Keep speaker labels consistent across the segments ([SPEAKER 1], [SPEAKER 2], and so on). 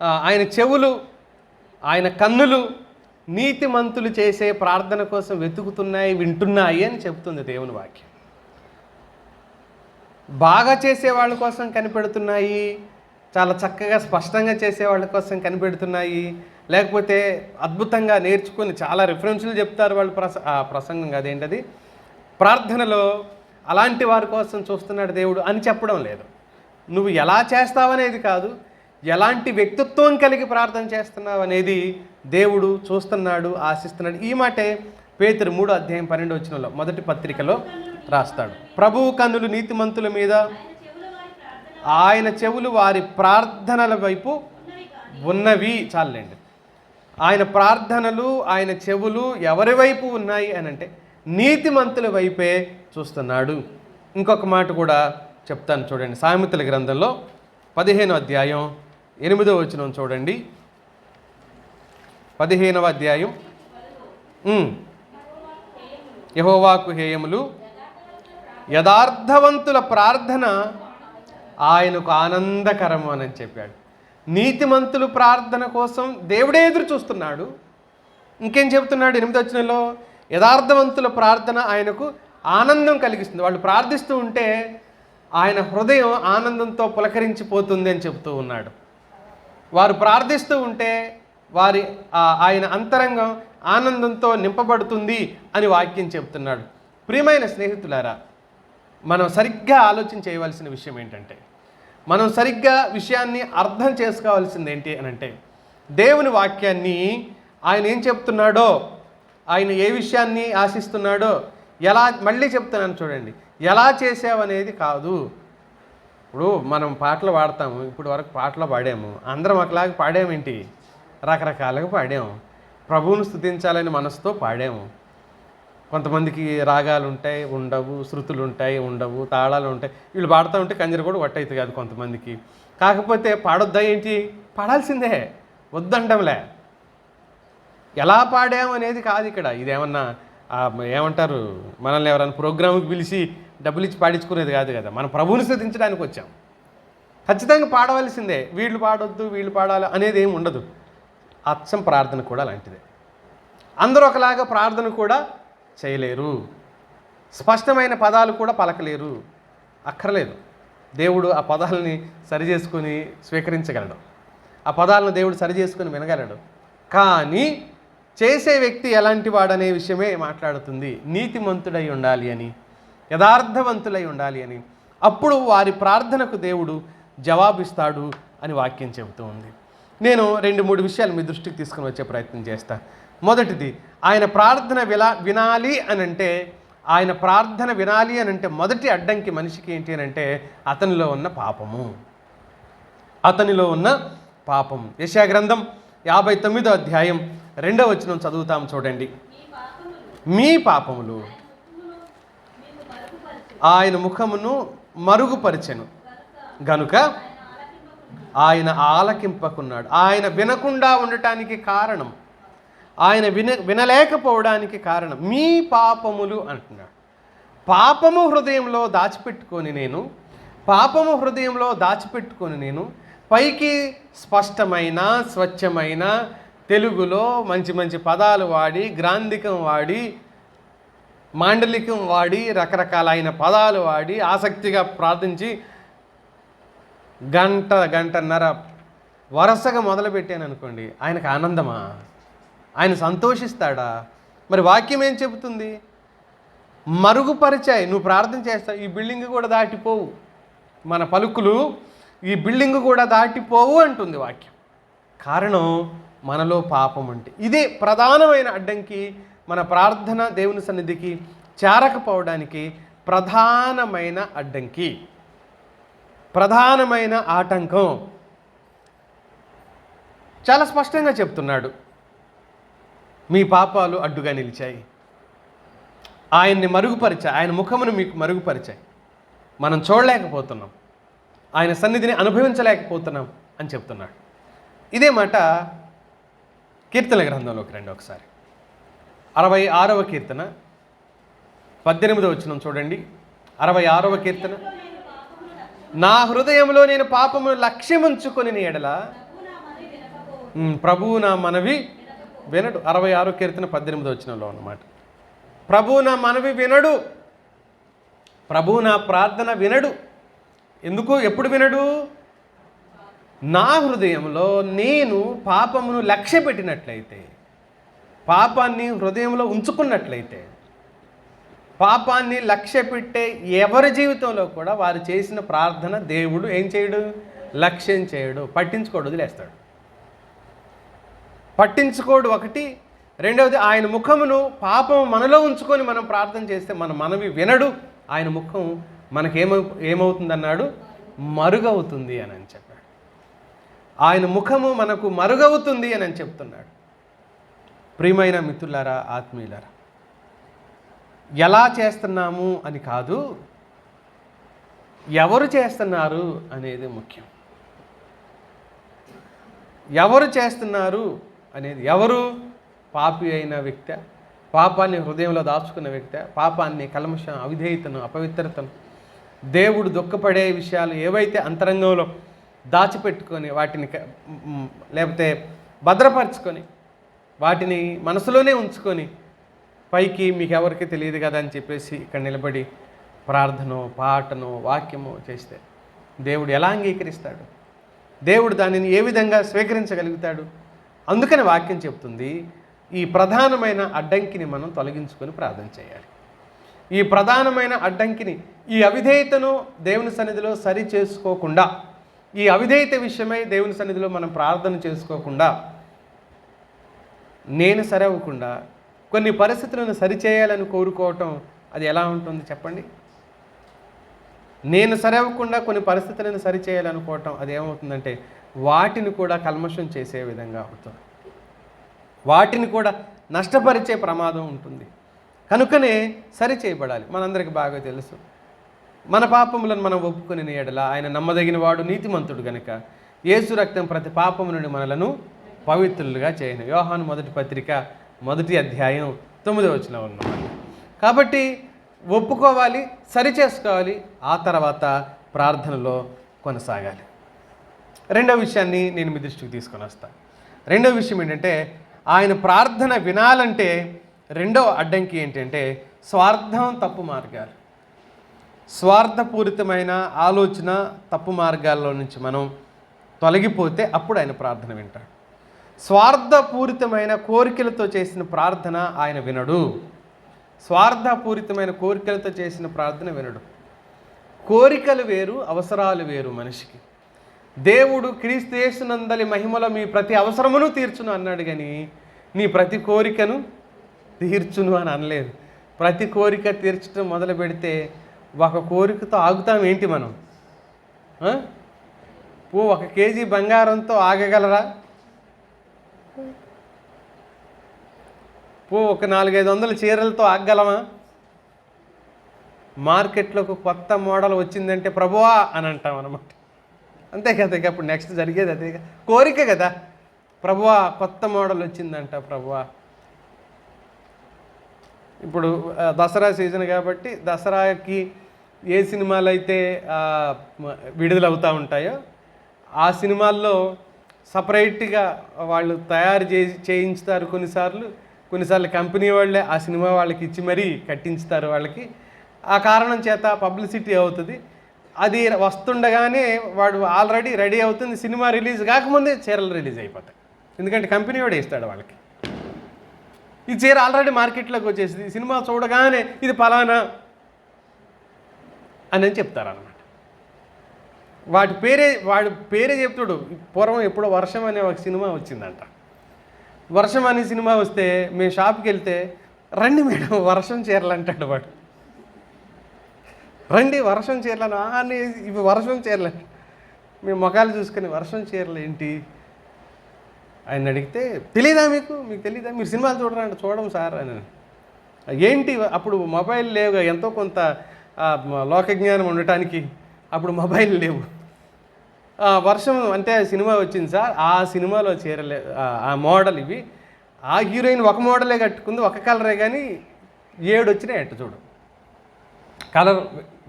[SPEAKER 1] ఆయన చెవులు ఆయన కన్నులు నీతిమంతులు చేసే ప్రార్థన కోసం వెతుకుతున్నాయి వింటున్నాయి అని చెప్తుంది దేవుని వాక్యం. బాగా చేసే వాళ్ళ కోసం కనిపెడుతున్నాయి చాలా చక్కగా స్పష్టంగా చేసే వాళ్ళ కోసం కనిపెడుతున్నాయి లేకపోతే అద్భుతంగా నేర్చుకొని చాలా రిఫరెన్స్లు చెప్తారు వాళ్ళు ప్రస ప్రసంగం అదేంటది ప్రార్థనలో అలాంటి వారి కోసం చూస్తున్నాడు దేవుడు అని చెప్పడం లేదు. నువ్వు ఎలా చేస్తావనేది కాదు ఎలాంటి వ్యక్తిత్వం కలిగి ప్రార్థన చేస్తున్నావు అనేది దేవుడు చూస్తున్నాడు ఆశిస్తున్నాడు. ఈ మాటే పేతురు మూడు అధ్యాయం పన్నెండు వచ్చినలో మొదటి పత్రికలో రాస్తాడు. ప్రభువు కన్నులు నీతిమంతుల మీద ఆయన చెవులు వారి ప్రార్థనల వైపు ఉన్నవి చాలండి ఆయన ప్రార్థనలు ఆయన చెవులు ఎవరి వైపు ఉన్నాయి అని అంటే నీతిమంతుల వైపే చూస్తున్నాడు. ఇంకొక మాట కూడా చెప్తాను చూడండి. సామెతల గ్రంథంలో పదిహేను అధ్యాయం ఎనిమిదో వచనం చూడండి. పదిహేనవ అధ్యాయం. యహోవాకు హేయములు. యథార్థవంతుల ప్రార్థన ఆయనకు ఆనందకరము అని చెప్పాడు. నీతిమంతులు ప్రార్థన కోసం దేవుడే ఎదురు చూస్తున్నాడు. ఇంకేం చెబుతున్నాడు ఎనిమిది వచ్చినలో యథార్థవంతుల ప్రార్థన ఆయనకు ఆనందం కలిగిస్తుంది. వాళ్ళు ప్రార్థిస్తూ ఉంటే ఆయన హృదయం ఆనందంతో పులకరించిపోతుంది అని చెబుతూ ఉన్నాడు. వారు ప్రార్థిస్తూ ఉంటే వారి ఆయన అంతరంగం ఆనందంతో నింపబడుతుంది అని వాక్యం చెబుతున్నాడు ప్రియమైన స్నేహితులారా మనం సరిగ్గా ఆలోచన చేయవలసిన విషయం ఏంటంటే మనం సరిగ్గా విషయాన్ని అర్థం చేసుకోవాల్సింది ఏంటి అని అంటే దేవుని వాక్యాన్ని ఆయన ఏం చెప్తున్నాడో ఆయన ఏ విషయాన్ని ఆశిస్తున్నాడో ఎలా మళ్ళీ చెప్తున్నాను చూడండి. ఎలా చేసావనేది కాదు. ఇప్పుడు మనం పాటలు పాడతాము ఇప్పుడు వరకు పాటలు పాడాము. అందరం ఒకలాగా పాడామేంటి రకరకాలుగా పాడాము. ప్రభువును స్థుతించాలని మనసుతో పాడాము. కొంతమందికి రాగాలు ఉంటాయి ఉండవు శృతులు ఉంటాయి ఉండవు తాళాలు ఉంటాయి. వీళ్ళు పాడుతూ ఉంటే కంజర కూడా వట్టయితే కాదు కొంతమందికి. కాకపోతే పాడొద్దా ఏంటి? పాడాల్సిందే. వద్దంటంలే. ఎలా పాడాము అనేది కాదు ఇక్కడ. ఇదేమన్నా ఏమంటారు? మనల్ని ఎవరైనా ప్రోగ్రామ్కి పిలిచి డబ్బులు ఇచ్చి పాడించుకునేది కాదు కదా. మనం ప్రభువుని స్థుతించడానికి వచ్చాం. ఖచ్చితంగా పాడవలసిందే. వీళ్ళు పాడొద్దు వీళ్ళు పాడాలి అనేది ఏమి ఉండదు. అచ్చం ప్రార్థన కూడా అలాంటిదే. అందరూ ఒకలాగా ప్రార్థన కూడా చేయలేరు. స్పష్టమైన పదాలు కూడా పలకలేరు. అక్కర్లేదు. దేవుడు ఆ పదాలని సరిచేసుకుని స్వీకరించగలడు. ఆ పదాలను దేవుడు సరి చేసుకుని వినగలడు. కానీ చేసే వ్యక్తి ఎలాంటి వాడనే విషయమే మాట్లాడుతుంది. నీతిమంతుడై ఉండాలి అని. యథార్థవంతులై ఉండాలి అని. అప్పుడు వారి ప్రార్థనకు దేవుడు జవాబిస్తాడు అని వాక్యం చెబుతూ ఉంది. నేను రెండు మూడు విషయాలు మీ దృష్టికి తీసుకుని వచ్చే ప్రయత్నం చేస్తాను మొదటిది ఆయన ప్రార్థన విలా వినాలి అని అంటే ఆయన ప్రార్థన వినాలి అని అంటే మొదటి అడ్డంకి మనిషికి ఏంటి అని అంటే అతనిలో ఉన్న పాపము. అతనిలో ఉన్న పాపం. యశా గ్రంథం యాభై తొమ్మిదో అధ్యాయం రెండవ వచనం చదువుతాం చూడండి. మీ పాపములు. ఆయన ముఖమును మరుగుపరిచెను. గనుక ఆయన ఆలకింపకున్నాడు. ఆయన వినకుండా ఉండటానికి కారణం. ఆయన విన వినలేకపోవడానికి కారణం. మీ పాపములు అంటున్నాడు. పాపము హృదయంలో దాచిపెట్టుకొని నేను పాపము హృదయంలో దాచిపెట్టుకొని నేను పైకి స్పష్టమైన స్వచ్ఛమైన తెలుగులో మంచి మంచి పదాలు వాడి గ్రాంధికం వాడి మాండలికం వాడి రకరకాలైన పదాలు వాడి ఆసక్తిగా ప్రార్థించి గంట గంటన్నర వరుసగా మొదలుపెట్టాను అనుకోండి ఆయనకు ఆనందమా? ఆయన సంతోషిస్తాడా? మరి వాక్యం ఏం చెబుతుంది? మరుగుపరిచాయి నువ్వు ప్రార్థన చేస్తావు ఈ బిల్డింగ్ కూడా దాటిపోవు. మన పలుకులు ఈ బిల్డింగ్ కూడా దాటిపోవు అంటుంది వాక్యం. కారణం మనలో పాపం అంటే. ఇదే ప్రధానమైన అడ్డంకి మన ప్రార్థన దేవుని సన్నిధికి చేరకపోవడానికి ప్రధానమైన అడ్డంకి. ప్రధానమైన ఆటంకం. చాలా స్పష్టంగా చెప్తున్నాడు. మీ పాపాలు అడ్డుగా నిలిచాయి. ఆయన్ని మరుగుపరిచాయి. ఆయన ముఖమును మీకు మరుగుపరిచాయి. మనం చూడలేకపోతున్నాం. ఆయన సన్నిధిని అనుభవించలేకపోతున్నాం అని చెప్తున్నాడు. ఇదే మాట కీర్తన గ్రంథంలోకి రండి ఒకసారి. అరవై ఆరవ కీర్తన. పద్దెనిమిదవ వచ్చిన చూడండి. అరవై ఆరవ కీర్తన. నా హృదయంలో నేను పాపము లక్ష్యముంచుకొని ఎడల. ప్రభువు నా మనవి వినడు. అరవై ఆరో కీర్తన పద్దెనిమిది వచ్చినలో అన్నమాట. ప్రభువు నా మనవి వినడు. ప్రభువు నా ప్రార్థన వినడు. ఎందుకు? ఎప్పుడు వినడు? నా హృదయంలో నేను పాపమును లక్ష్య పెట్టినట్లయితే పాపాన్ని హృదయంలో ఉంచుకున్నట్లయితే పాపాన్ని లక్ష్య పెట్టే ఎవరి జీవితంలో కూడా వారు చేసిన ప్రార్థన దేవుడు ఏం చేయడు? లక్ష్యం చేయడు. పట్టించుకోడు వదిలేస్తాడు. పట్టించుకోడు ఒకటి. రెండవది ఆయన ముఖమును పాపం మనలో ఉంచుకొని మనం ప్రార్థన చేస్తే మన మనవి వినడు. ఆయన ముఖం మనకేమ ఏమవుతుందన్నాడు? మరుగవుతుంది అని అని చెప్పాడు. ఆయన ముఖము మనకు మరుగవుతుంది అని అని చెప్తున్నాడు. ప్రియమైన మిత్రులారా ఆత్మీయులారా. ఎలా చేస్తున్నాము అని కాదు ఎవరు చేస్తున్నారు అనేది ముఖ్యం. ఎవరు చేస్తున్నారు అనేది ఎవరు? పాపి అయిన వ్యక్తి పాపాన్ని హృదయంలో దాచుకున్న వ్యక్తి పాపాన్ని కల్మషం అవిధేయతను అపవిత్రతను దేవుడు దుఃఖపడే విషయాలు ఏవైతే అంతరంగంలో దాచిపెట్టుకొని వాటిని లేకపోతే భద్రపరచుకొని వాటిని మనసులోనే ఉంచుకొని పైకి మీకు ఎవరికి తెలియదు కదా అని చెప్పేసి ఇక్కడ నిలబడి ప్రార్థనో పాటనో వాక్యమో చేస్తే దేవుడు ఎలా అంగీకరిస్తాడు? దేవుడు దానిని ఏ విధంగా స్వీకరించగలుగుతాడు? అందుకని వాక్యం చెప్తుంది ఈ ప్రధానమైన అడ్డంకిని మనం తొలగించుకొని ప్రార్థన చేయాలి. ఈ ప్రధానమైన అడ్డంకిని ఈ అవిధేయతను దేవుని సన్నిధిలో సరి చేసుకోకుండా ఈ అవిధేయత విషయమై దేవుని సన్నిధిలో మనం ప్రార్థన చేసుకోకుండా నేను సరవ్వకుండా కొన్ని పరిస్థితులను సరిచేయాలని కోరుకోవటం అది ఎలా ఉంటుంది చెప్పండి? నేను సరవ్వకుండా కొన్ని పరిస్థితులను సరిచేయాలనుకోవటం అది ఏమవుతుందంటే వాటిని కూడా కల్మషం చేసే విధంగా అవుతుంది. వాటిని కూడా నష్టపరిచే ప్రమాదం ఉంటుంది. కనుకనే సరి చేయబడాలి మనందరికి బాగా తెలుసు. మన పాపములను మనం ఒప్పుకొని ఎడల ఆయన నమ్మదగిన వాడు నీతిమంతుడు గనుక. యేసు రక్తం ప్రతి పాపము నుండి మనలను పవిత్రులుగా చేయను యోహాను మొదటి పత్రిక మొదటి అధ్యాయం తొమ్మిదో వచ్చిన ఉన్నమాట. కాబట్టి ఒప్పుకోవాలి సరి చేసుకోవాలి ఆ తర్వాత ప్రార్థనలో కొనసాగాలి. రెండవ విషయాన్ని నేను మీ దృష్టికి తీసుకొని వస్తాను రెండవ విషయం ఏంటంటే ఆయన ప్రార్థన వినాలంటే రెండవ అడ్డంకి ఏంటంటే స్వార్థం తప్పు మార్గాలు. స్వార్థపూరితమైన ఆలోచన తప్పు మార్గాల్లో నుంచి మనం తొలగిపోతే అప్పుడు ఆయన ప్రార్థన వింటాడు. స్వార్థపూరితమైన కోరికలతో చేసిన ప్రార్థన ఆయన వినడు. స్వార్థపూరితమైన కోరికలతో చేసిన ప్రార్థన వినడు. కోరికలు వేరు అవసరాలు వేరు మనిషికి. దేవుడు క్రీస్తు మహిమలో మీ ప్రతి అవసరమును తీర్చును అన్నాడు కానీ నీ ప్రతి కోరికను తీర్చును అని అనలేదు. ప్రతి కోరిక తీర్చడం మొదలు పెడితే ఒక కోరికతో ఆగుతాం ఏంటి మనం? ఓ ఒక కేజీ బంగారంతో ఆగగలరా? పో ఒక నాలుగైదు వందల చీరలతో ఆగలమా మార్కెట్లోకి కొత్త మోడల్ వచ్చిందంటే ప్రభువా అని అంటాం అనమాట అంతే కదా ఇక అప్పుడు నెక్స్ట్ జరిగేది అదే కోరిక కదా. ప్రభువా కొత్త మోడల్ వచ్చిందంట ప్రభువా. ఇప్పుడు దసరా సీజన్ కాబట్టి దసరాకి ఏ సినిమాలు అయితే విడుదలవుతూ ఉంటాయో ఆ సినిమాల్లో సపరేట్గా వాళ్ళు తయారు చేసి చేయించుతారు కొన్నిసార్లు. కొన్నిసార్లు కంపెనీ వాళ్ళే ఆ సినిమా వాళ్ళకి ఇచ్చి మరీ కట్టించుతారు వాళ్ళకి. ఆ కారణం చేత పబ్లిసిటీ అవుతుంది. అది వస్తుండగానే వాడు ఆల్రెడీ రెడీ అవుతుంది సినిమా రిలీజ్ కాకముందే చీరలు రిలీజ్ అయిపోతాయి. ఎందుకంటే కంపెనీ వాడే ఇస్తాడు వాళ్ళకి. ఈ చీర ఆల్రెడీ మార్కెట్లోకి వచ్చేసింది ఈ సినిమా చూడగానే ఇది ఫలానా అని చెప్తారనమాట వాటి పేరే వాడి పేరే చెప్తాడు పూర్వం ఎప్పుడో వర్షం అనే ఒక సినిమా వచ్చిందంట. వర్షం అనే సినిమా వస్తే మేము షాప్కి వెళ్తే రండి మేడం వర్షం చీరలు అంటాడు వాడు. రండి వర్షం చీరలను అని ఇవి వర్షం చీరలు మేము మొఖాలు చూసుకొని వర్షం చీరలు ఏంటి? ఆయన అడిగితే తెలీదా మీకు? మీకు తెలీదా? మీరు సినిమాలు చూడరా అంటే చూడడం సార్ అని ఏంటి? అప్పుడు మొబైల్ లేవు ఎంతో కొంత లోకజ్ఞానం ఉండటానికి అప్పుడు మొబైల్ లేవు. వర్షం అంటే సినిమా వచ్చింది సార్. ఆ సినిమాలో చీరలే ఆ- మోడల్ ఇవి. ఆ హీరోయిన్ ఒక మోడలే కట్టుకుంది ఒక కలరే కానీ ఏడు వచ్చినాయి ఎట్ట చూడు. కలర్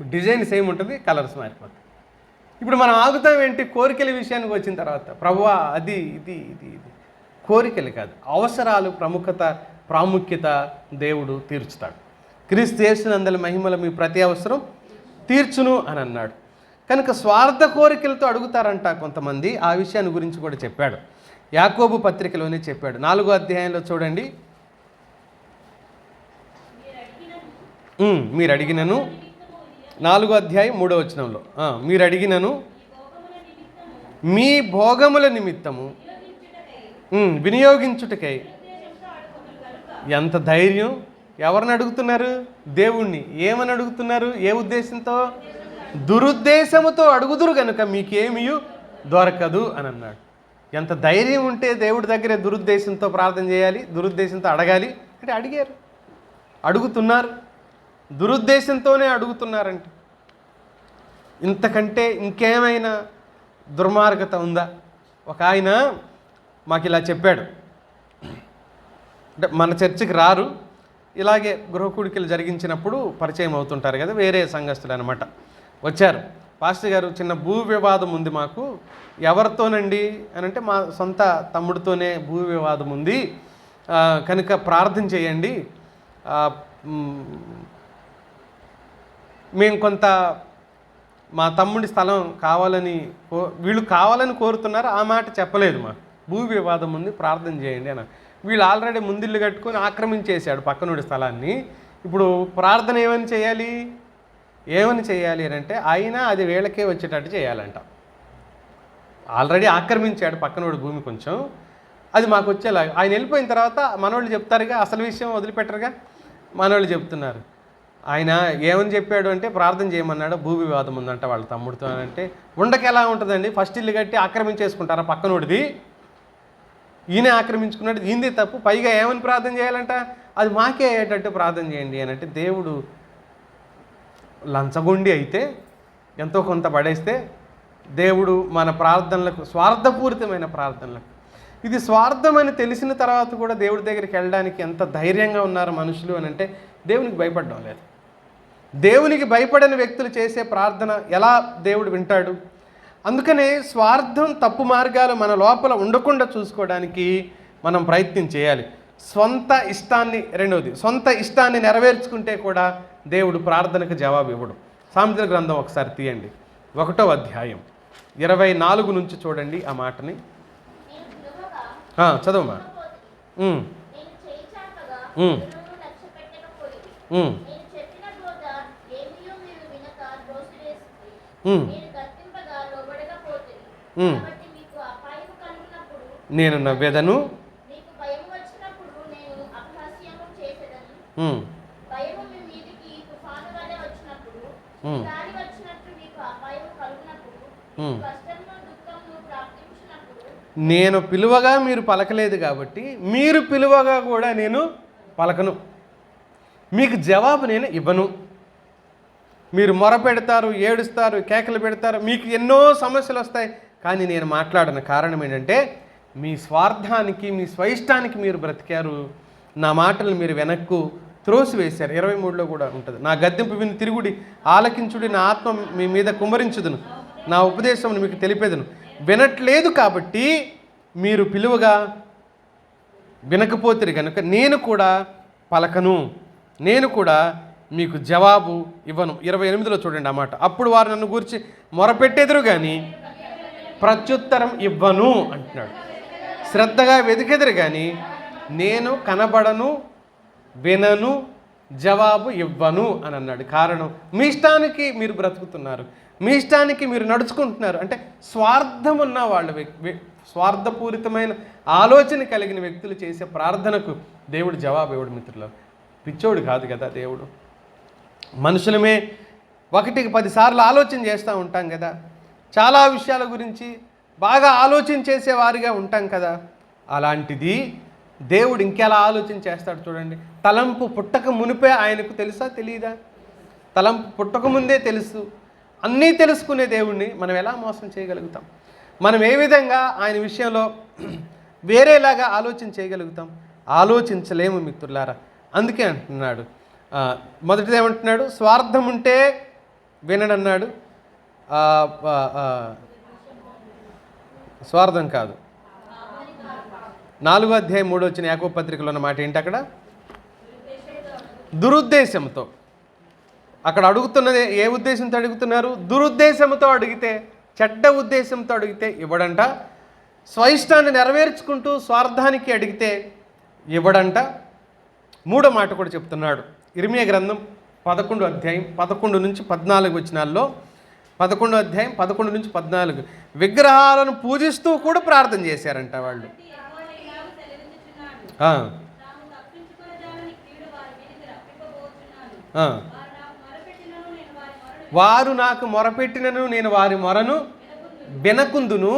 [SPEAKER 1] డిజైన్ సేమ్ ఉంటుంది కలర్స్ మారిపోతాయి. ఇప్పుడు మనం ఆగుతాం ఏంటి? కోరికల విషయానికి వచ్చిన తర్వాత. ప్రభువా అది ఇది ఇది ఇది. కోరికలు కాదు అవసరాలు ప్రముఖత ప్రాముఖ్యత దేవుడు తీర్చుతాడు. క్రీస్తు చేసినందల మహిమల మీ ప్రతి అవసరం తీర్చును అని అన్నాడు. కనుక స్వార్థ కోరికలతో అడుగుతారంట కొంతమంది. ఆ విషయాన్ని గురించి కూడా చెప్పాడు. యాకోబు పత్రికలోనే చెప్పాడు. నాలుగో అధ్యాయంలో చూడండి. మీరు అడిగినను నాలుగో అధ్యాయం మూడో వచనంలో. మీరు అడిగినను మీ భోగముల నిమిత్తము. వినియోగించుటకై. ఎంత ధైర్యం. ఎవరిని అడుగుతున్నారు? దేవుణ్ణి. ఏమని అడుగుతున్నారు? ఏ ఉద్దేశంతో? దురుద్దేశముతో అడుగుదురు కనుక మీకేమీ దొరకదు అని అన్నాడు. ఎంత ధైర్యం ఉంటే దేవుడి దగ్గర దురుద్దేశంతో ప్రార్థన చేయాలి దురుద్దేశంతో అడగాలి అంటే అడిగారు. అడుగుతున్నారు. దురుద్దేశంతోనే అడుగుతున్నారంటే. ఇంతకంటే ఇంకేమైనా దుర్మార్గత ఉందా? ఒక ఆయన మాకు ఇలా చెప్పాడు. అంటే మన చర్చికి రారు. ఇలాగే గృహకూడికలు జరిగించినప్పుడు పరిచయం అవుతుంటారు కదా వేరే సంఘస్థులు అనమాట వచ్చారు. పాస్టర్ గారు చిన్న భూ వివాదం ఉంది మాకు. ఎవరితోనండి అని అంటే మా సొంత తమ్ముడితోనే భూ వివాదం ఉంది. కనుక ప్రార్థన చేయండి. మేము కొంత మా తమ్ముడి స్థలం కావాలని కో వీళ్ళు కావాలని కోరుతున్నారు. ఆ మాట చెప్పలేదు మా భూ వివాదం ఉంది ప్రార్థన చేయండి అని వీళ్ళు ఆల్రెడీ ముందిల్లు కట్టుకొని ఆక్రమించేశాడు పక్కనుడి స్థలాన్ని. ఇప్పుడు ప్రార్థన ఏమని చేయాలి? ఏమని చేయాలి అని అంటే అయినా అది వీళ్ళకే వచ్చేటట్టు చేయాలంట. ఆల్రెడీ ఆక్రమించాడు పక్కనోడు భూమి కొంచెం. అది మాకు వచ్చేలా ఆయన వెళ్ళిపోయిన తర్వాత మనోళ్ళు చెప్తారుగా అసలు విషయం వదిలిపెట్టరుగా? మనోళ్ళు చెప్తున్నారు. ఆయన ఏమని చెప్పాడు అంటే ప్రార్థన చేయమన్నాడు భూ వివాదం ఉందంట వాళ్ళ తమ్ముడితో అని అంటే ఉండకెలా ఉంటుందండి? ఫస్ట్ ఇల్లు కట్టి ఆక్రమించేసుకుంటారా పక్కనోడిది? ఈయనే ఆక్రమించుకున్నాడు ఈయనది తప్పు. పైగా ఏమని ప్రార్థన చేయాలంట? అది మాకే అయ్యేటట్టు ప్రార్థన చేయండి అని అంటే దేవుడు లంచగొండి అయితే ఎంతో కొంత పడేస్తే దేవుడు మన ప్రార్థనలకు స్వార్థపూరితమైన ప్రార్థనలకు. ఇది స్వార్థమని తెలిసిన తర్వాత కూడా దేవుడి దగ్గరికి వెళ్ళడానికి ఎంత ధైర్యంగా ఉన్నారు మనుషులు అని అంటే దేవునికి భయపడడం లేదు. దేవునికి భయపడని వ్యక్తులు చేసే ప్రార్థన ఎలా దేవుడు వింటాడు? అందుకనే స్వార్థం తప్పు మార్గాలు మన లోపల ఉండకుండా చూసుకోవడానికి మనం ప్రయత్నం చేయాలి. సొంత ఇష్టాన్ని రెండవది సొంత ఇష్టాన్ని నెరవేర్చుకుంటే కూడా దేవుడు ప్రార్థనకు జవాబు ఇవ్వడు. సామెతల గ్రంథం ఒకసారి తీయండి. ఒకటో అధ్యాయం. ఇరవై నాలుగు నుంచి చూడండి ఆ మాటని. ఉమ్,
[SPEAKER 2] నేను
[SPEAKER 1] నవ్వెదను.
[SPEAKER 2] నేను
[SPEAKER 1] నేను పిలువగా మీరు పలకలేదు కాబట్టి మీరు పిలువగా కూడా నేను పలకను. మీకు జవాబు నేను ఇవ్వను. మీరు మొర పెడతారు ఏడుస్తారు కేకలు పెడతారు మీకు ఎన్నో సమస్యలు వస్తాయి. కానీ నేను మాట్లాడను కారణం ఏంటంటే మీ స్వార్థానికి మీ స్వయిష్టానికి మీరు బ్రతికారు. నా మాటలు మీరు వెనక్కు త్రోసివేశారు. ఇరవై మూడులో కూడా ఉంటుంది. నా గద్దెంపు విని తిరుగుడి ఆలకించుడి నా ఆత్మ మీ మీద కుమ్మరించుదును. నా ఉపదేశం మీకు తెలిపేదును. వినట్లేదు కాబట్టి మీరు పిలువగా వినకపోతే కనుక నేను కూడా పలకను. నేను కూడా మీకు జవాబు ఇవ్వను. ఇరవై ఎనిమిదిలో చూడండి అన్నమాట అప్పుడు వారు నన్ను గురించి మొరపెట్టెదురు కానీ ప్రత్యుత్తరం ఇవ్వను అంటున్నాడు. శ్రద్ధగా వెతికెదురు కానీ నేను కనబడను వినను జవాబు ఇవ్వను అని అన్నాడు. కారణం మీ ఇష్టానికి మీరు బ్రతుకుతున్నారు. మీ ఇష్టానికి మీరు నడుచుకుంటున్నారు. అంటే స్వార్థం ఉన్న వాళ్ళ స్వార్థపూరితమైన ఆలోచన కలిగిన వ్యక్తులు చేసే ప్రార్థనకు దేవుడు జవాబు ఇవ్వడు మిత్రులు పిచ్చోడు కాదు కదా దేవుడు. మనుషులమే ఒకటికి పదిసార్లు ఆలోచన చేస్తూ ఉంటాం కదా. చాలా విషయాల గురించి బాగా ఆలోచన చేసేవారిగా ఉంటాం కదా. అలాంటిది దేవుడు ఇంకెలా ఆలోచన చేస్తాడు చూడండి. తలంపు పుట్టక మునిపే ఆయనకు తెలుసా? తెలియదా తలంపు పుట్టక ముందే తెలుసు. అన్నీ తెలుసుకునే దేవుణ్ణి మనం ఎలా మోసం చేయగలుగుతాం? మనం ఏ విధంగా ఆయన విషయంలో వేరేలాగా ఆలోచన చేయగలుగుతాం? ఆలోచించలేము మిత్రులారా. అందుకే అంటున్నాడు. మొదటిది ఏమంటున్నాడు? స్వార్థం ఉంటే వినడన్నాడు స్వార్థం కాదు. నాలుగో అధ్యాయం మూడో వచ్చిన యాకో పత్రికలో ఉన్న మాట ఏంటి అక్కడ? దురుద్దేశంతో. అక్కడ అడుగుతున్నది ఏ ఉద్దేశంతో అడుగుతున్నారు? దురుద్దేశంతో అడిగితే చెడ్డ ఉద్దేశంతో అడిగితే ఇవ్వడంట. స్వయిష్టాన్ని నెరవేర్చుకుంటూ స్వార్థానికి అడిగితే ఇవ్వడంట. మూడో మాట కూడా చెప్తున్నాడు. ఇరిమియ గ్రంథం పదకొండు అధ్యాయం పదకొండు నుంచి పద్నాలుగు వచ్చినాల్లో పదకొండు అధ్యాయం పదకొండు నుంచి పద్నాలుగు. విగ్రహాలను పూజిస్తూ కూడా ప్రార్థన చేశారంట వాళ్ళు ఆ,
[SPEAKER 2] తాము తప్పించుకొనజాలని కీడు వారు నాకు మొరపెట్టినను నేను వారి మొరను
[SPEAKER 1] వారు వినకుందును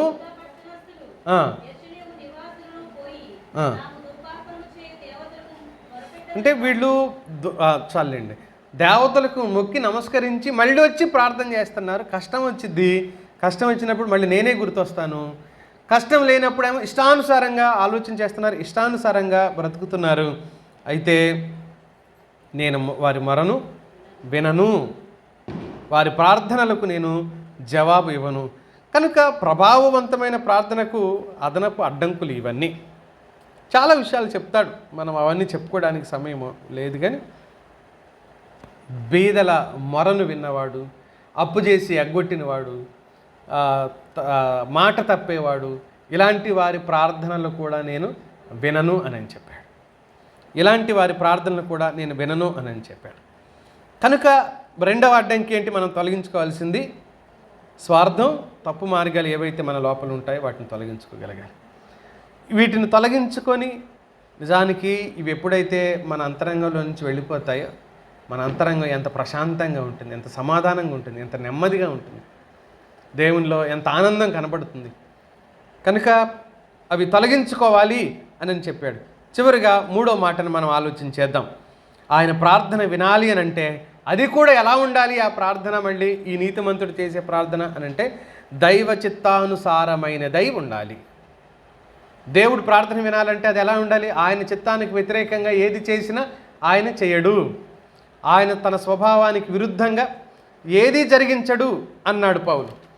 [SPEAKER 1] అంటే వీళ్ళు చాలండి. దేవతలకు మొక్కి నమస్కరించి మళ్ళీ వచ్చి ప్రార్థన చేస్తున్నారు. కష్టం వచ్చింది కష్టం వచ్చినప్పుడు మళ్ళీ నేనే గుర్తొస్తాను. కష్టం లేనప్పుడేమో ఇష్టానుసారంగా ఆలోచన చేస్తున్నారు ఇష్టానుసారంగా బ్రతుకుతున్నారు. అయితే నేను వారి మొరను వినను. వారి ప్రార్థనలకు నేను జవాబు ఇవ్వను. కనుక ప్రభావవంతమైన ప్రార్థనకు అదనపు అడ్డంకులు ఇవన్నీ. చాలా విషయాలు చెప్తాడు. మనం అవన్నీ చెప్పుకోవడానికి సమయం లేదు కానీ బీదల మొరను విన్నవాడు అప్పు చేసి ఎగ్గొట్టినవాడు మాట తప్పేవాడు. ఇలాంటి వారి ప్రార్థనలు కూడా నేను వినను అని అని చెప్పాడు. ఇలాంటి వారి ప్రార్థనలు కూడా నేను వినను అని అని చెప్పాడు. కనుక రెండవ అడ్డంకి ఏంటి మనం తొలగించుకోవాల్సింది? స్వార్థం తప్పు మార్గాలు ఏవైతే మన లోపల ఉంటాయో వాటిని తొలగించుకోగలగాలి. వీటిని తొలగించుకొని నిజానికి ఇవి ఎప్పుడైతే మన అంతరంగంలో నుంచి వెళ్ళిపోతాయో మన అంతరంగం ఎంత ప్రశాంతంగా ఉంటుంది ఎంత సమాధానంగా ఉంటుంది ఎంత నెమ్మదిగా ఉంటుంది దేవునిలో ఎంత ఆనందం కనబడుతుంది. కనుక అవి తొలగించుకోవాలి అని అని చెప్పాడు. చివరిగా మూడో మాటను మనం ఆలోచన చేద్దాం. ఆయన ప్రార్థన వినాలి అని అంటే అది కూడా ఎలా ఉండాలి ఆ ప్రార్థన మళ్ళీ ఈ నీతిమంతుడు చేసే ప్రార్థన అని అంటే దైవ చిత్తానుసారమైనదై ఉండాలి. దేవుడు ప్రార్థన వినాలంటే అది ఎలా ఉండాలి? ఆయన చిత్తానికి వ్యతిరేకంగా ఏది చేసినా ఆయన చేయడు. ఆయన తన స్వభావానికి విరుద్ధంగా ఏది జరిగించడు అన్నాడు పౌలు.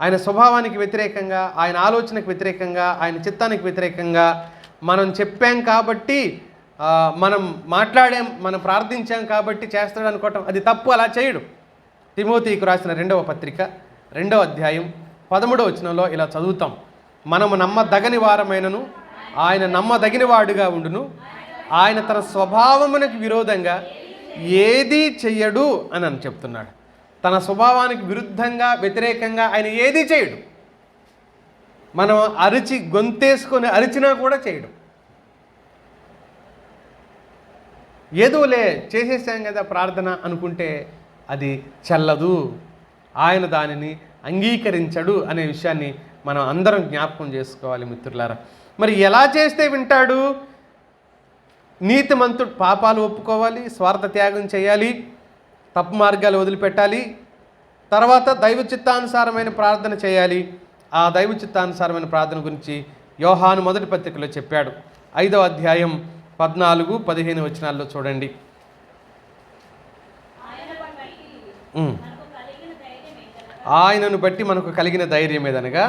[SPEAKER 1] ఆయన స్వభావానికి వ్యతిరేకంగా ఆయన ఆలోచనకు వ్యతిరేకంగా ఆయన చిత్తానికి వ్యతిరేకంగా మనం చెప్పాం కాబట్టి మనం మాట్లాడాం మనం ప్రార్థించాం కాబట్టి చేస్తాడు అనుకోవటం అది తప్పు అలా చేయడు. తిమోతికి రాసిన రెండవ పత్రిక రెండవ అధ్యాయం పదమూడవ వచనంలో ఇలా చదువుతాం. మనము నమ్మదగని వారమైనను ఆయన నమ్మదగిన వాడుగా ఉండును. ఆయన తన స్వభావమునకు విరోధంగా ఏదీ చెయ్యడు అని అని చెప్తున్నాడు. తన స్వభావానికి విరుద్ధంగా వ్యతిరేకంగా ఆయన ఏది చేయడు. మనం అరిచి గొంతేసుకొని అరిచినా కూడా చేయడు. ఏదోలే చేసేసాం కదా ప్రార్థన అనుకుంటే అది చెల్లదు. ఆయన దానిని అంగీకరించడు అనే విషయాన్ని మనం అందరం జ్ఞాపకం చేసుకోవాలి మిత్రులారా. మరి ఎలా చేస్తే వింటాడు? నీతిమంతుడు పాపాలు ఒప్పుకోవాలి స్వార్థ త్యాగం చేయాలి. తప్పు మార్గాలు వదిలిపెట్టాలి. తర్వాత దైవ చిత్తానుసారమైన ప్రార్థన చేయాలి. ఆ దైవ చిత్తానుసారమైన ప్రార్థన గురించి యోహాను మొదటి పత్రికలో చెప్పాడు. ఐదవ అధ్యాయం పద్నాలుగు పదిహేను వచనాల్లో చూడండి. ఆయనను బట్టి మనకు కలిగిన ధైర్యం ఏదనగా?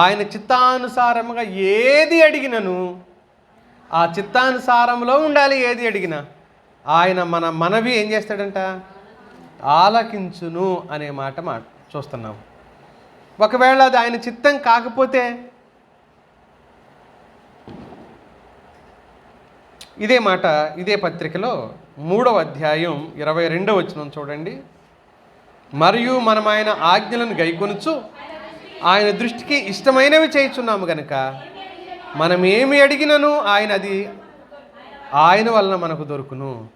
[SPEAKER 2] ఆయన
[SPEAKER 1] చిత్తానుసారముగా ఏది అడిగినను ఆ చిత్తానుసారంలో ఉండాలి ఏది అడిగినా. ఆయన మన మనవి ఏం చేస్తాడంట? ఆలకించును అనే మాట మా చూస్తున్నాం. ఒకవేళ అది ఆయన చిత్తం కాకపోతే ఇదే మాట ఇదే పత్రికలో మూడవ అధ్యాయం ఇరవై రెండవ వచనం చూడండి. మరియు మనం ఆయన ఆజ్ఞలను గైకొనుచు ఆయన దృష్టికి ఇష్టమైనవి చేయుచున్నాము గనుక మనం ఏమి అడిగినను ఆయన అది ఆయన వలన మనకు దొరుకును.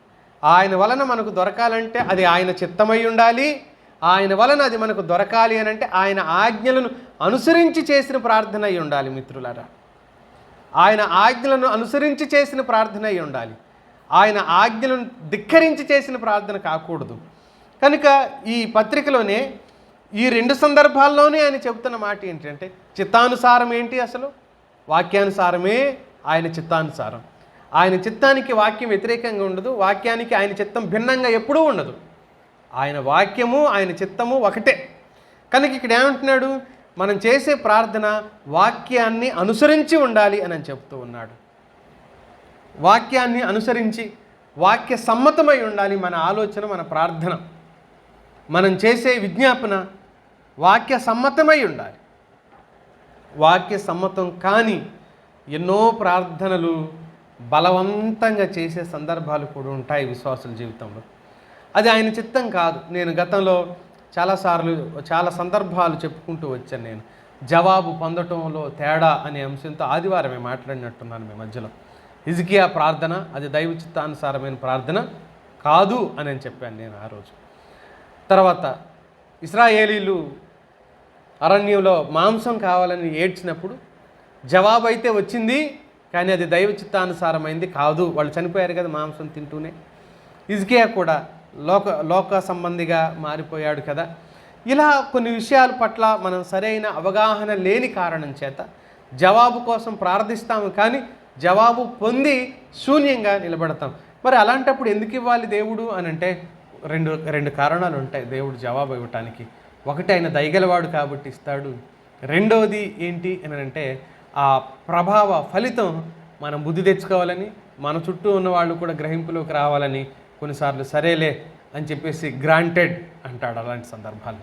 [SPEAKER 1] ఆయన వలన మనకు దొరకాలంటే అది ఆయన చిత్తమై ఉండాలి. ఆయన వలన అది మనకు దొరకాలి అని అంటే ఆయన ఆజ్ఞలను అనుసరించి చేసిన ప్రార్థన అయి ఉండాలి మిత్రులారా. ఆయన ఆజ్ఞలను అనుసరించి చేసిన ప్రార్థన అయి ఉండాలి. ఆయన ఆజ్ఞలను ధిక్కరించి చేసిన ప్రార్థన కాకూడదు. కనుక ఈ పత్రికలోనే ఈ రెండు సందర్భాల్లోనే ఆయన చెబుతున్న మాట ఏంటంటే చిత్తానుసారం ఏంటి అసలు? వాక్యానుసారమే ఆయన చిత్తానుసారం. ఆయన చిత్తానికి వాక్యం వ్యతిరేకంగా ఉండదు వాక్యానికి ఆయన చిత్తం భిన్నంగా ఎప్పుడూ ఉండదు. ఆయన వాక్యము ఆయన చిత్తము ఒకటే. కనుక ఇక్కడ ఏమంటున్నాడు? మనం చేసే ప్రార్థన వాక్యాన్ని అనుసరించి ఉండాలి అని చెప్తూ ఉన్నాడు. వాక్యాన్ని అనుసరించి వాక్య సమ్మతమై ఉండాలి మన ఆలోచన మన ప్రార్థన. మనం చేసే విజ్ఞాపన వాక్య సమ్మతమై ఉండాలి. వాక్య సమ్మతం కాని ఎన్నో ప్రార్థనలు బలవంతంగా చేసే సందర్భాలు కూడా ఉంటాయి విశ్వాసుల జీవితంలో. అది ఆయన చిత్తం కాదు. నేను గతంలో చాలాసార్లు చాలా సందర్భాలు చెప్పుకుంటూ వచ్చాను నేను. జవాబు పొందటంలో తేడా అనే అంశంతో ఆదివారమే మాట్లాడినట్టున్నాను మీ మధ్యలో. హిజ్కియా ప్రార్థన అది దైవ చిత్తానుసారమైన ప్రార్థన కాదు అని చెప్పాను నేను ఆ రోజు. తర్వాత ఇస్రాయేలీలు అరణ్యంలో మాంసం కావాలని ఏడ్చినప్పుడు జవాబు అయితే వచ్చింది కానీ అది దైవ చిత్తానుసారమైంది కాదు. వాళ్ళు చనిపోయారు కదా మాంసం తింటూనే. ఇజ్కియా కూడా లోక లోక సంబంధిగా మారిపోయాడు కదా. ఇలా కొన్ని విషయాల పట్ల మనం సరైన అవగాహన లేని కారణం చేత జవాబు కోసం ప్రార్థిస్తాము కానీ జవాబు పొంది శూన్యంగా నిలబడతాం. మరి అలాంటప్పుడు ఎందుకు ఇవ్వాలి దేవుడు అని అంటే రెండు రెండు కారణాలు ఉంటాయి దేవుడు జవాబు ఇవ్వటానికి. ఒకటి ఆయన దయగలవాడు కాబట్టి ఇస్తాడు. రెండవది ఏంటి అని అంటే ఆ ప్రభావ ఫలితం మనం బుద్ధి తెచ్చుకోవాలని మన చుట్టూ ఉన్న వాళ్ళు కూడా గ్రహింపులోకి రావాలని కొన్నిసార్లు సరేలే అని చెప్పేసి గ్రాంటెడ్ అంటాడు అలాంటి సందర్భాలు.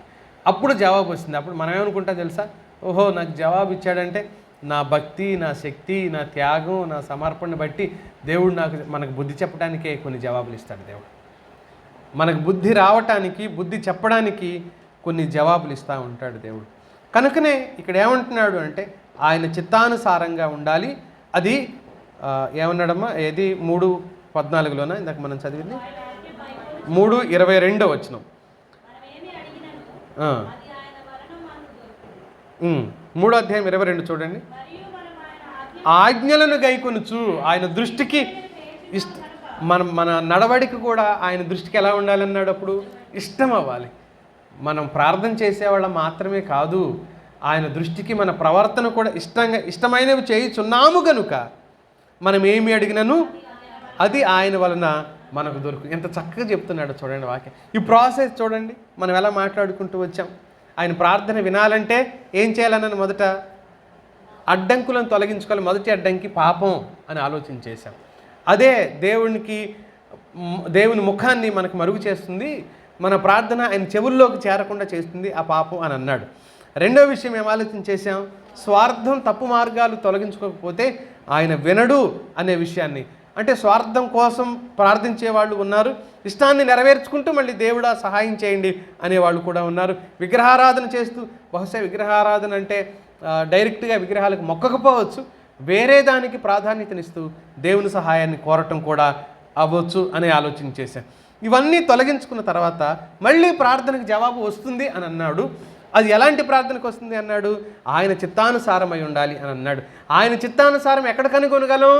[SPEAKER 1] అప్పుడు జవాబు వస్తుంది. అప్పుడు మనం ఏమనుకుంటాం తెలుసా? ఓహో నాకు జవాబు ఇచ్చాడంటే నా భక్తి నా శక్తి నా త్యాగం నా సమర్పణని బట్టి దేవుడు నాకు మనకు బుద్ధి చెప్పడానికే కొన్ని జవాబులు ఇస్తాడు దేవుడు. మనకు బుద్ధి రావటానికి బుద్ధి చెప్పడానికి కొన్ని జవాబులు ఇస్తూ ఉంటాడు దేవుడు. కనుకనే ఇక్కడ ఏమంటున్నాడు అంటే ఆయన చిత్తానుసారంగా ఉండాలి. అది ఏమన్నాడమ్మా? ఏది? మూడు పద్నాలుగులోనా? ఇందాక మనం చదివింది. మూడు ఇరవై రెండో వచ్చినాం మూడో అధ్యాయం ఇరవై రెండు చూడండి. ఆజ్ఞలను గైకొనుచు ఆయన దృష్టికి ఇష్ట మనం మన నడవడిక కూడా ఆయన దృష్టికి ఎలా ఉండాలన్నాడు అప్పుడు? ఇష్టం అవ్వాలి. మనం ప్రార్థన చేసేవాళ్ళం మాత్రమే కాదు ఆయన దృష్టికి మన ప్రవర్తన కూడా ఇష్టంగా ఇష్టమైనవి చేయుచున్నాము గనుక మనం ఏమి అడిగినను? అది ఆయన వలన మనకు దొరుకు ఎంత చక్కగా చెప్తున్నాడు చూడండి వాక్యం. ఈ ప్రాసెస్ చూడండి మనం ఎలా మాట్లాడుకుంటూ వచ్చాం? ఆయన ప్రార్థన వినాలంటే ఏం చేయాలన్నాను మొదట? అడ్డంకులను తొలగించుకోవాలి మొదటి అడ్డంకి పాపం అని ఆలోచన చేశాం. అదే దేవునికి దేవుని ముఖాన్ని మనకు మరుగు చేస్తుంది. మన ప్రార్థన ఆయన చెవుల్లోకి చేరకుండా చేస్తుంది ఆ పాపం అని అన్నాడు. రెండో విషయం ఏం ఆలోచన చేశాం? స్వార్థం తప్పు మార్గాలు తొలగించుకోకపోతే ఆయన వినడు అనే విషయాన్ని. అంటే స్వార్థం కోసం ప్రార్థించే వాళ్ళు ఉన్నారు. ఇష్టాన్ని నెరవేర్చుకుంటూ మళ్ళీ దేవుడా సహాయం చేయండి అనేవాళ్ళు కూడా ఉన్నారు. విగ్రహారాధన చేస్తూ బహుశా విగ్రహారాధన అంటే డైరెక్ట్గా విగ్రహాలకు మొక్కకపోవచ్చు. వేరే దానికి ప్రాధాన్యతనిస్తూ దేవుని సహాయాన్ని కోరటం కూడా అవ్వచ్చు అనే ఆలోచన చేశాను ఇవన్నీ తొలగించుకున్న తర్వాత మళ్ళీ ప్రార్థనకు జవాబు వస్తుంది అని అన్నాడు. అది ఎలాంటి ప్రార్థనకు వస్తుంది అన్నాడు? ఆయన చిత్తానుసారమై ఉండాలి అని అన్నాడు. ఆయన చిత్తానుసారం ఎక్కడ కనుగొనగలం?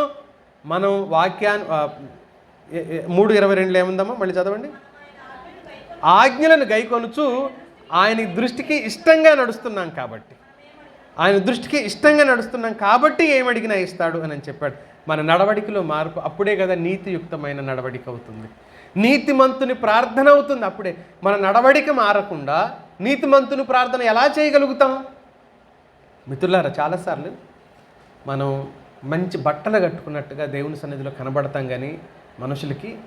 [SPEAKER 1] మనం వాక్యాన్ని మూడు ఇరవై రెండులో ఏముందమ్మా? మళ్ళీ చదవండి. ఆజ్ఞలను గైకొనుచు ఆయన దృష్టికి ఇష్టంగా నడుస్తున్నాం కాబట్టి. ఆయన దృష్టికి ఇష్టంగా నడుస్తున్నాం కాబట్టి ఏమడిగినా ఇస్తాడు అని అని చెప్పాడు. మన నడవడికలో మార్పు అప్పుడే కదా నీతియుక్తమైన నడవడిక అవుతుంది. నీతిమంతుని ప్రార్థన అవుతుంది. అప్పుడే మన నడవడిక మారకుండా నీతిమంతుని ప్రార్థన ఎలా చేయగలుగుతాం? మిత్రులారా చాలాసార్లు మనం మంచి బట్టలు కట్టుకున్నట్టుగా దేవుని సన్నిధిలో కనబడతాం కానీ మనుషులకి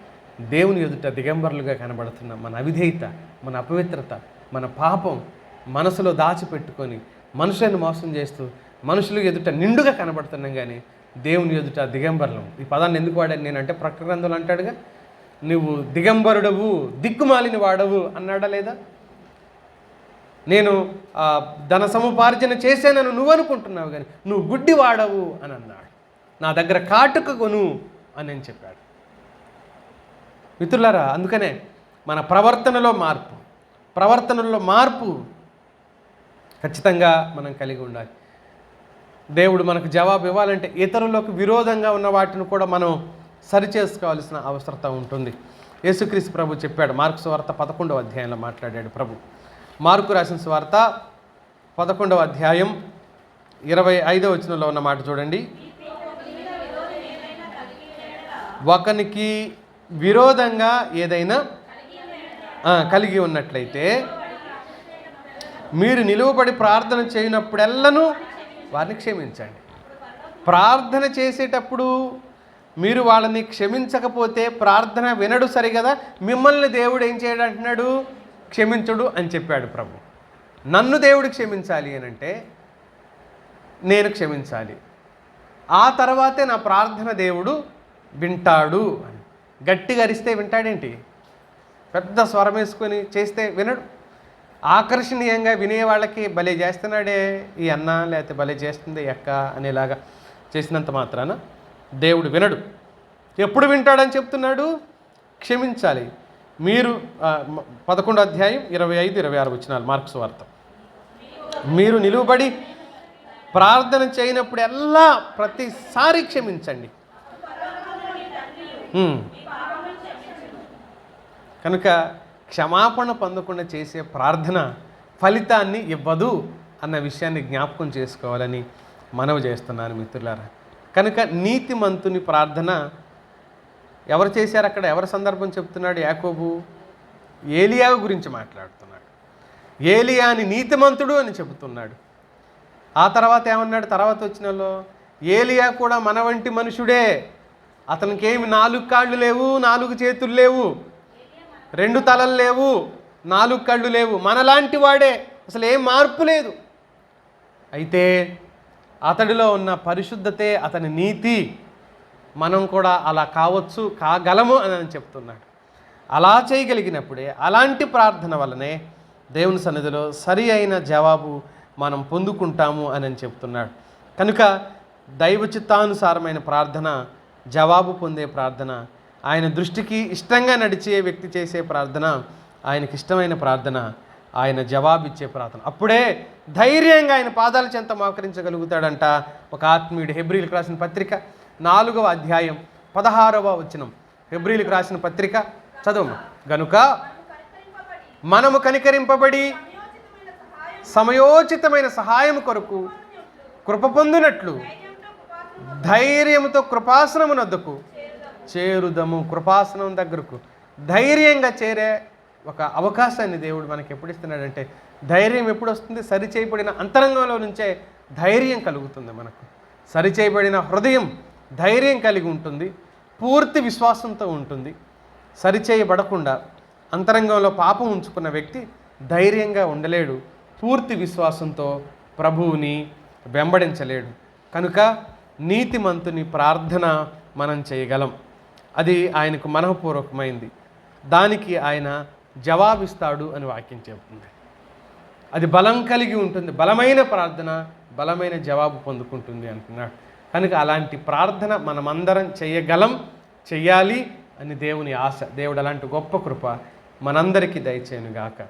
[SPEAKER 1] దేవుని ఎదుట దిగంబరులుగా కనబడుతున్నాం మన అవిధేయత మన అపవిత్రత మన పాపం మనసులో దాచిపెట్టుకొని మనుషులను మోసం చేస్తూ మనుషులు ఎదుట నిండుగా కనబడుతున్నాం కానీ దేవుని ఎదుట దిగంబరులం. ఈ పదాన్ని ఎందుకు వాడాను నేనంటే ప్రకటన గ్రంథంలో అంటాడుగా నువ్వు దిగంబరుడవు దిక్కుమాలిన వాడవు అన్నాడా లేదా? నేను ధన సముపార్జన చేశానని నువ్వు అనుకుంటున్నావు కానీ నువ్వు గుడ్డి వాడవు అని అన్నాడు. నా దగ్గర కాటుక కొను అని నేను చెప్పాడు. మిత్రులారా అందుకనే మన ప్రవర్తనలో మార్పు ప్రవర్తనలో మార్పు ఖచ్చితంగా మనం కలిగి ఉండాలి. దేవుడు మనకు జవాబు ఇవ్వాలంటే ఇతరులకు విరోధంగా ఉన్న వాటిని కూడా మనం సరిచేసుకోవాల్సిన అవసరత ఉంటుంది. యేసుక్రీస్తు ప్రభు చెప్పాడు మార్కు వార్త పదకొండవ అధ్యాయంలో మాట్లాడాడు ప్రభు. మార్కు రాసిన వార్త పదకొండవ అధ్యాయం ఇరవై ఐదవ వచనంలో ఉన్న మాట చూడండి. ఒకనికి విరోధంగా ఏదైనా కలిగి ఉన్నట్లయితే మీరు నిలువబడి ప్రార్థన చేయనప్పుడెల్లను వారిని క్షమించండి. ప్రార్థన చేసేటప్పుడు మీరు వాళ్ళని క్షమించకపోతే ప్రార్థన వినడు సరిగదా. మిమ్మల్ని దేవుడు ఏం చేయడు అంటున్నాడు క్షమించడు అని చెప్పాడు ప్రభు. నన్ను దేవుడు క్షమించాలి అని అంటే నేను క్షమించాలి. ఆ తర్వాతే నా ప్రార్థన దేవుడు వింటాడు అని. గట్టిగా అరిస్తే వింటాడేంటి? పెద్ద స్వరం వేసుకొని చేస్తే వినడు. ఆకర్షణీయంగా వినే వాళ్ళకి భలే చేస్తున్నాడే ఈ అన్న లేకపోతే భలే చేస్తుంది ఎక్క అనేలాగా చేసినంత మాత్రాన దేవుడు వినడు. ఎప్పుడు వింటాడని చెప్తున్నాడు? క్షమించాలి. మీరు పదకొండు అధ్యాయం ఇరవై ఐదు ఇరవై ఆరు వచ్చినాలు మార్క్స్ వార్త. మీరు నిలువబడి ప్రార్థన చేయనప్పుడు ఎలా ప్రతిసారి క్షమించండి? కనుక క్షమాపణ పొందకుండా చేసే ప్రార్థన ఫలితాన్ని ఇవ్వదు అన్న విషయాన్ని జ్ఞాపకం చేసుకోవాలని మనవి చేస్తున్నాను మిత్రులారా. కనుక నీతిమంతుని ప్రార్థన ఎవరు చేశారు అక్కడ? ఎవరి సందర్భం చెప్తున్నాడు యాకోబు? ఏలియా గురించి మాట్లాడుతున్నాడు. ఏలియాని నీతిమంతుడు అని చెబుతున్నాడు. ఆ తర్వాత ఏమన్నాడు? తర్వాత వచ్చినలో ఏలియా కూడా మన వంటి మనుషుడే. అతనికి ఏమి నాలుగు కాళ్ళు లేవు నాలుగు చేతులు లేవు రెండు తలలు లేవు నాలుగు కళ్ళు లేవు. మనలాంటి వాడే. అసలు ఏం మార్పు లేదు. అయితే అతడిలో ఉన్న పరిశుద్ధతే అతని నీతి మనం కూడా అలా కావచ్చు కాగలము అని అని చెప్తున్నాడు. అలా చేయగలిగినప్పుడే అలాంటి ప్రార్థన వల్లనే దేవుని సన్నిధిలో సరి అయిన జవాబు మనం పొందుకుంటాము అని అని చెప్తున్నాడు. కనుక దైవ చిత్తానుసారమైన ప్రార్థన జవాబు పొందే ప్రార్థన ఆయన దృష్టికి ఇష్టంగా నడిచే వ్యక్తి చేసే ప్రార్థన ఆయనకి ఇష్టమైన ప్రార్థన ఆయన జవాబిచ్చే ప్రార్థన. అప్పుడే ధైర్యంగా ఆయన పాదాల చెంత మోకరించగలుగుతాడంట ఒక ఆత్మీయుడు. హెబ్రిల్కి రాసిన పత్రిక నాలుగవ అధ్యాయం పదహారవ వచనం. హెబ్రిల్కి రాసిన పత్రిక చదువు. గనుక మనము కనికరింపబడి సమయోచితమైన సహాయం కొరకు కృప పొందినట్లు ధైర్యంతో కృపాసనమునొద్దకు చేరుదము. కృపాసనం దగ్గరకు ధైర్యంగా చేరే ఒక అవకాశాన్ని దేవుడు మనకి ఎప్పుడు ఇస్తున్నాడంటే ధైర్యం ఎప్పుడు వస్తుంది? సరిచేయబడిన అంతరంగంలో నుంచే ధైర్యం కలుగుతుంది మనకు. సరిచేయబడిన హృదయం ధైర్యం కలిగి ఉంటుంది. పూర్తి విశ్వాసంతో ఉంటుంది. సరిచేయబడకుండా అంతరంగంలో పాపం ఉంచుకున్న వ్యక్తి ధైర్యంగా ఉండలేడు. పూర్తి విశ్వాసంతో ప్రభువుని వెంబడించలేడు. కనుక నీతిమంతుని ప్రార్థన మనం చేయగలం. అది ఆయనకు మనఃపూర్వకమైంది. దానికి ఆయన జవాబిస్తాడు అని వాక్యం చెబుతుంది. అది బలం కలిగి ఉంటుంది. బలమైన ప్రార్థన బలమైన జవాబు పొందుకుంటుంది అంటున్నాడు. కనుక అలాంటి ప్రార్థన మనమందరం చేయగలం చెయ్యాలి అని దేవుని ఆశ దేవుడు అలాంటి గొప్ప కృప మనందరికీ దయచేయనుగాక.